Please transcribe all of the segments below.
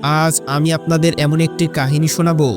আজ আমি আপনাদের এমন একটি কাহিনী শোনাবো,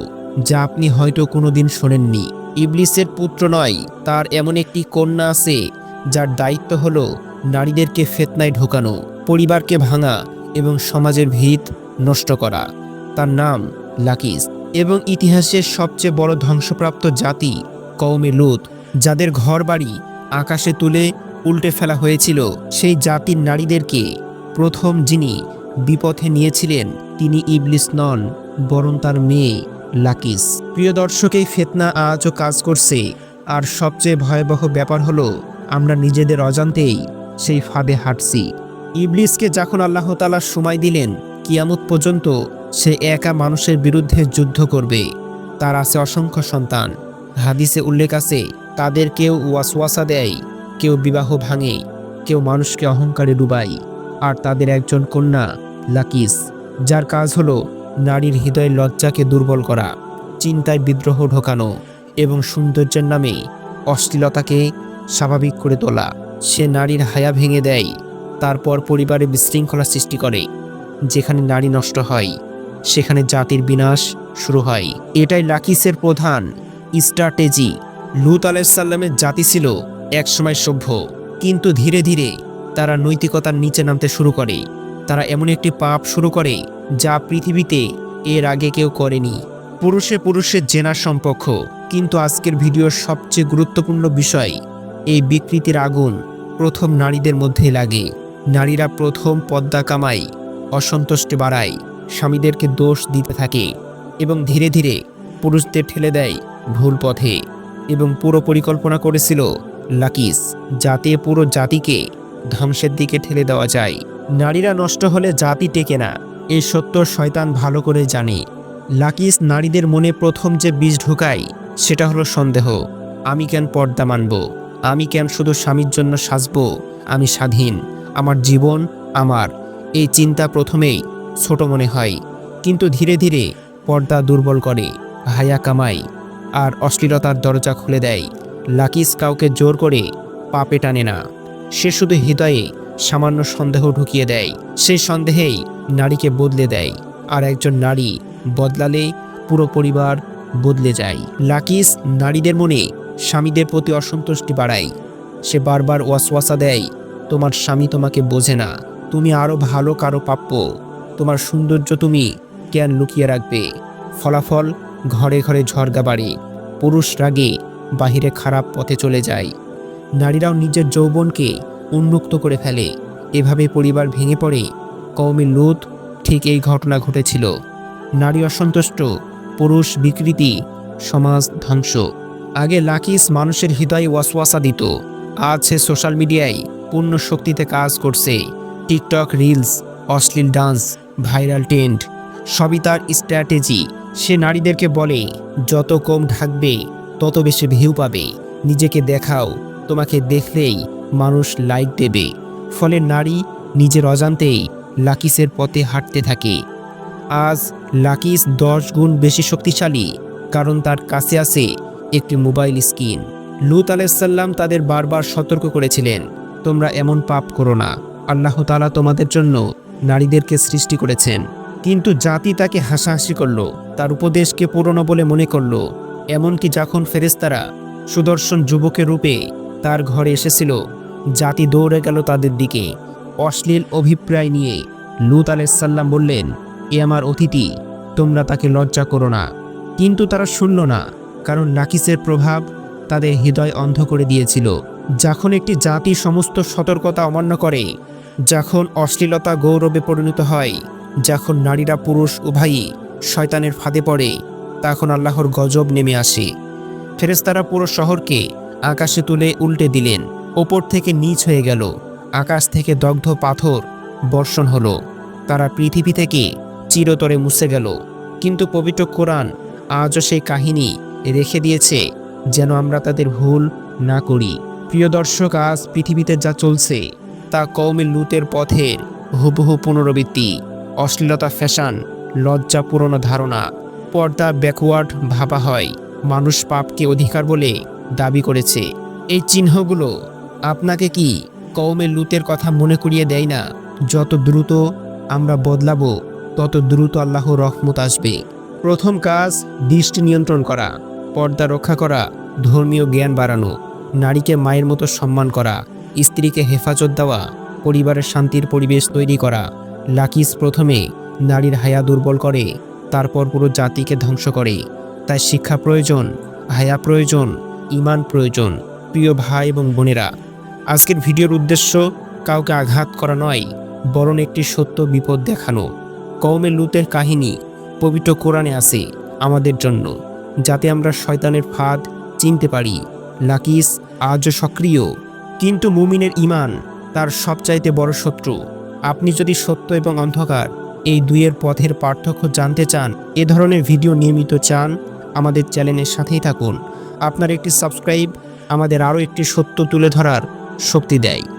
যা আপনি হয়তো কোনোদিন শোনেননি। ইবলিসের পুত্র নয়, তার এমন একটি কন্যা আছে, যার দায়িত্ব হলো নারীদেরকে ফেতনায় ঢোকানো, পরিবারকে ভাঙা এবং সমাজের ভিত নষ্ট করা। তার নাম লাকিস এবং ইতিহাসের সবচেয়ে বড় ধ্বংসপ্রাপ্ত জাতি কৌমে লুত, যাদের ঘরবাড়ি আকাশে তুলে উল্টে ফেলা হয়েছিল। সেই জাতির নারীদেরকে প্রথম যিনি বিপথে নিয়েছিলেন তিনি ইবলিস নন, বরং তার মেয়ে লাকিস। প্রিয় দর্শকেই ফেতনা আজও কাজ করছে। আর সবচেয়ে ভয়াবহ ব্যাপার হলো, আমরা নিজেদের অজান্তেই সেই ফাঁদে হাঁটছি। ইবলিসকে যখন আল্লাহ তালা সময় দিলেন, কিয়ামত পর্যন্ত সে একা মানুষের বিরুদ্ধে যুদ্ধ করবে। তার আছে অসংখ্য সন্তান। হাদিসে উল্লেখ আছে, তাদের কেউ ওয়াসওয়াসা দেয়, কেউ বিবাহ ভাঙে, কেউ মানুষকে অহংকারে ডুবায়, আর তাদের একজন কন্যা লাকিস। যার কাজ হলো নারীর হৃদয়ের লজ্জাকে দুর্বল করা, চিন্তায় বিদ্রোহ ঢোকানো এবং সৌন্দর্যের নামে অশ্লীলতাকে স্বাভাবিক করে তোলা। সে নারীর হায়া ভেঙে দেয়, তারপর পরিবারে বিশৃঙ্খলা সৃষ্টি করে, যেখানে নারী নষ্ট হয়, সেখানে জাতির বিনাশ শুরু হয়। এটাই লাকিসের প্রধান স্ট্র্যাটেজি। লুত আলাইসাল্লামের জাতি ছিল একসময় সভ্য, কিন্তু ধীরে ধীরে তারা নৈতিকতার নিচে নামতে শুরু করে। তারা এমন একটি পাপ শুরু করে যা পৃথিবীতে এর আগে কেউ করেনি। পুরুষে পুরুষের জেনার সম্পর্ক, কিন্তু আজকের ভিডিওর সবচেয়ে গুরুত্বপূর্ণ বিষয়, এই বিকৃতির আগুন প্রথম নারীদের মধ্যে লাগে। নারীরা প্রথম পদ্মা কামাই অসন্তুষ্টি বাড়ায়, স্বামীদেরকে দোষ দিতে থাকে এবং ধীরে ধীরে পুরুষদের ঠেলে দেয় ভুল পথে এবং পুরো পরিকল্পনা করেছিল লাকিস, যাতে পুরো জাতিকে ধ্বংসের দিকে ঠেলে দেওয়া যায়। নারীরা নষ্ট হলে জাতি টেকে না এই সত্য শয়তান ভালো করে জানে। লাকিস নারীদের মনে প্রথম যে বীজ ঢুকায়, সেটা হলো সন্দেহ। আমি কেন পর্দা মানব? আমি কেন শুধু স্বামীর জন্য সাজবো? আমি স্বাধীন, আমার জীবন আমার। এই চিন্তা প্রথমেই ছোট মনে হয়, কিন্তু ধীরে ধীরে পর্দা দুর্বল করে, হায়া কামাই আর অশ্লীলতার দরজা খুলে দেয়। লাকিস কাউকে জোর করে পাপে টানে না। সে শুধু হৃদয়ে সামান্য সন্দেহ ঢুকিয়ে দেয়। সেই সন্দেহেই নারীকে বদলে দেয় আর একজন নারী বদলালে পুরো পরিবার বদলে যায়। লাকিস নারীদের মনে স্বামীদের প্রতি অসন্তুষ্টি বাড়ায়। সে বারবার ওয়াসওয়াসা দেয়, তোমার স্বামী তোমাকে বোঝে না। তুমি আরও ভালো কারও প্রাপ্য। তোমার সৌন্দর্য তুমি কেন লুকিয়ে রাখবে। ফলাফল ঘরে ঘরে ঝড়গা বাড়ে। পুরুষ রাগে বাহিরে খারাপ পথে চলে যায়। নারীরাও নিজের যৌবনকে উন্মুক্ত করে ফেলে। এভাবে পরিবার ভেঙে পড়ে। কৌমি লুত, ঠিক এই ঘটনা ঘটেছিল। নারী অসন্তুষ্ট, পুরুষ বিকৃতি, সমাজ ধ্বংস। আগে লাকিস মানুষের হৃদয়ে ওয়াসওয়াসা দিত। আজ সে সোশ্যাল মিডিয়ায় পূর্ণ শক্তিতে কাজ করছে। টিকটক রিলস, অশ্লীল ডান্স, ভাইরাল টেন্ট সবই তার স্ট্র্যাটেজি। সে নারীদেরকে বলে, যত কম ঢাকবে তত বেশি ভিউ পাবে। নিজেকে দেখাও, তোমাকে দেখলেই মানুষ লাইক দেবে। ফলে নারী নিজের অজান্তেই লাকিসের পথে হাঁটতে থাকে। আজ লাকিস দশ গুণ বেশি শক্তিশালী, কারণ তার কাছে আছে একটি মোবাইল স্ক্রিন। লুত আলাইসাল্লাম তাদের বারবার সতর্ক করেছিলেন, তোমরা এমন পাপ করো না। আল্লাহ তালা তোমাদের জন্য নারীদেরকে সৃষ্টি করেছেন। কিন্তু জাতি তাকে হাসাহাসি করল, তার উপদেশকে পুরনো বলে মনে করল। এমনকি যখন ফেরেস্তারা সুদর্শন যুবকের রূপে তার ঘরে এসেছিল। জাতি দৌড়ে গেল তাদের দিকে। অশ্লীল অভিপ্রায় নিয়ে লুত আলাইসাল্লাম বললেন, এ আমার অতিথি, তোমরা তাকে লজ্জা করো না। কিন্তু তারা শুনল না, কারণ নাকিসের প্রভাব তাদের হৃদয় অন্ধ করে দিয়েছিল। যখন একটি জাতি সমস্ত সতর্কতা অমান্য করে, যখন অশ্লীলতা গৌরবে পরিণত হয়, যখন নারীরা পুরুষ উভয়ই শয়তানের ফাঁদে পড়ে, তখন আল্লাহর গজব নেমে আসে। ফেরেস্তারা পুরো শহরকে আকাশে তুলে উল্টে দিলেন। ওপর থেকে নিচ হয়ে গেল। আকাশ থেকে দগ্ধ পাথর বর্ষণ হলো। তারা পৃথিবী থেকে চিরতরে মুছে গেল। কিন্তু পবিত্র কোরআন আজও সেই কাহিনী রেখে দিয়েছে, যেন আমরা তাদের ভুল না করি। প্রিয় দর্শক, আজ পৃথিবীতে যা চলছে, তা কৌমি লুতের পথের হুবহু পুনরাবৃত্তি, অশ্লীলতা ফ্যাশন, লজ্জা পুরনো ধারণা, পর্দা ব্যাকওয়ার্ড ভাবা হয়। মানুষ পাপকে অধিকার বলে দাবি করেছে। এই চিহ্নগুলো আপনাকে কি কৌমে লুতের কথা মনে করিয়ে দেয় না? যত দ্রুত আমরা বদলাবো, তত দ্রুত আল্লাহ রহমত আসবে। প্রথম কাজ, দৃষ্টি নিয়ন্ত্রণ করা, পর্দা রক্ষা করা, ধর্মীয় জ্ঞান বাড়ানো, নারীকে মায়ের মতো সম্মান করা, স্ত্রীকে হেফাজত দেওয়া, পরিবারের শান্তির পরিবেশ তৈরি করা, লাকিস প্রথমে নারীর হায়া দুর্বল করে, তারপর পুরো জাতিকে ধ্বংস করে। তাই শিক্ষা প্রয়োজন, হায়া প্রয়োজন ইমান প্রয়োজন, প্রিয় ভাই এবং বোনেরা। আজকের ভিডিওর উদ্দেশ্য, কাউকে আঘাত করা নয়, বরং একটি সত্য বিপদ দেখানো। কওমে লুতের কাহিনী পবিত্র কোরআনে আছে আমাদের জন্য, যাতে আমরা শয়তানের ফাঁদ চিনতে পারি। লাকিস আজও সক্রিয়, কিন্তু মুমিনের ইমান তার সবচাইতে বড় শত্রু। আপনি যদি সত্য এবং অন্ধকার এই দুইয়ের পথের পার্থক্য জানতে চান, এ ধরনের ভিডিও নিয়মিত চান, আমাদের চ্যানেলের সাথেই থাকুন। আপনার একটি সাবস্ক্রাইব আমাদের আরও একটি সত্য তুলে ধরার শক্তি দেয়।